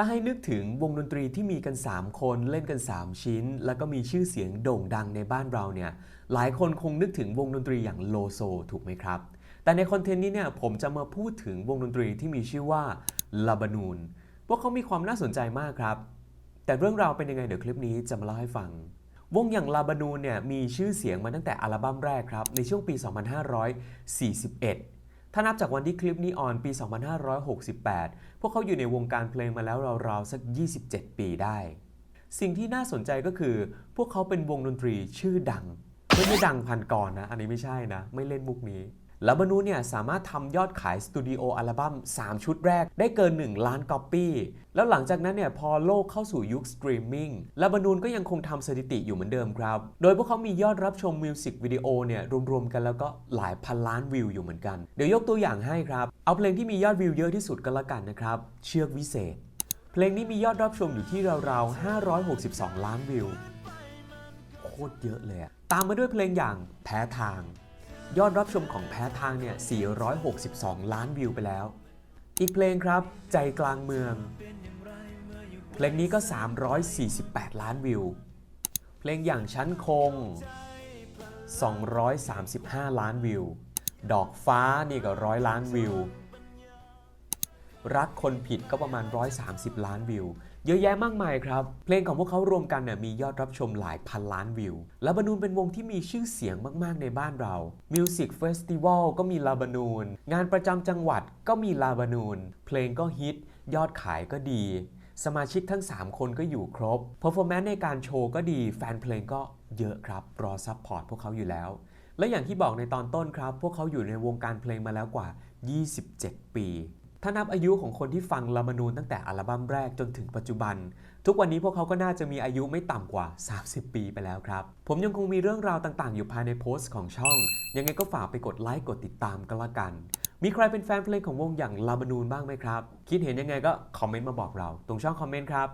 ถ้าให้นึกถึงวงดนตรีที่มีกัน 3 คนเล่นกัน 3 ชิ้น แล้วก็มีชื่อเสียงโด่งดังในบ้านเราเนี่ยหลายคนคงนึกถึงวงดนตรีอย่างโลโซถูกไหมครับ แต่ในคอนเทนต์นี้เนี่ยผมจะมาพูดถึงวงดนตรีที่มีชื่อว่าลาบานูนพวกเขามีความน่าสนใจมากครับ แต่เรื่องราวเป็นยังไงเดี๋ยวคลิปนี้จะมาเล่าให้ฟัง วงอย่างลาบานูนเนี่ยมีชื่อเสียงมาตั้งแต่อัลบั้มแรกครับในช่วงปี 2541 ถ้านับจากวันที่คลิปนี้ออนปี 2568 พวกเขาอยู่ในวงการเพลงมาแล้วราวๆสัก 27 ปีได้ สิ่งที่น่าสนใจก็คือ พวกเขาเป็นวงดนตรีชื่อดัง ไม่ได้ดังพันกรนะ อันนี้ไม่ใช่นะ ไม่เล่นมุกนี้ แล้วบรรนุเนี่ยสามารถทำยอดขายสตูดิโออัลบั้ม3 ชุดแรกได้เกิน 1 ล้านก๊อปปี้แล้วหลังจากนั้นเนี่ยพอโลกเข้าสู่ยุคสตรีมมิ่งลาบานูนก็ยังคงทำสถิติอยู่เหมือนเดิมครับ โดยพวกเขามียอดรับชมมิวสิกวิดีโอเนี่ยรวมๆกันแล้วก็หลายพันล้านวิวอยู่เหมือนกัน เดี๋ยวยกตัวอย่างให้ครับ เอาเพลงที่มียอดวิวเยอะที่สุดก็แล้วกันนะครับ เชือกวิเศษ เพลงนี้มียอดรับชมอยู่ที่ราวๆ 562 ล้านวิว โคตรเยอะเลยตามมาด้วยเพลงอย่างแพ้ทาง ยอดรับชมของแพ้ทางเนี่ย 462 ล้านวิวไปแล้ว อีกเพลงครับ ใจกลางเมือง เพลงนี้ก็ 348 ล้านวิว เพลงอย่างชั้นคง 235 ล้านวิว ดอกฟ้านี่ก็ร้อยล้านวิว รักคนผิดก็ประมาณ 130 ล้านวิว เยอะแยะมากมายครับ เพลงของพวกเขารวมกันเนี่ยมียอดรับชมหลายพันล้านวิว ลาบานูนเป็นวงที่มีชื่อเสียงมาก ๆ ในบ้านเรา Music Festival ก็มีลาบานูน งานประจำจังหวัดก็มีลาบานูน เพลงก็ฮิต ยอดขายก็ดี สมาชิกทั้ง 3 คนก็อยู่ครบ performance ในการโชว์ก็ดี แฟนเพลงก็เยอะครับ รอซัพพอร์ตพวกเขาอยู่แล้ว และอย่างที่บอกในตอนต้นครับ พวกเขาอยู่ในวงการเพลงมาแล้วกว่า 27 ปี ถ้านับอายุของคนที่ฟังลามานูนตั้งแต่อัลบั้มแรกจนถึงปัจจุบัน ทุกวันนี้พวกเขาก็น่าจะมีอายุไม่ต่ำกว่า 30 ปีไปแล้วครับ ผมยังคงมีเรื่องราวต่างๆ อยู่ภายในโพสต์ของช่อง ยังไงก็ฝากไปกดไลค์กดติดตามก็แล้วกัน มีใครเป็นแฟนเพลงของวงอย่างลามานูนบ้างไหมครับ คิดเห็นยังไงก็คอมเมนต์มาบอกเรา ตรงช่องคอมเมนต์ครับ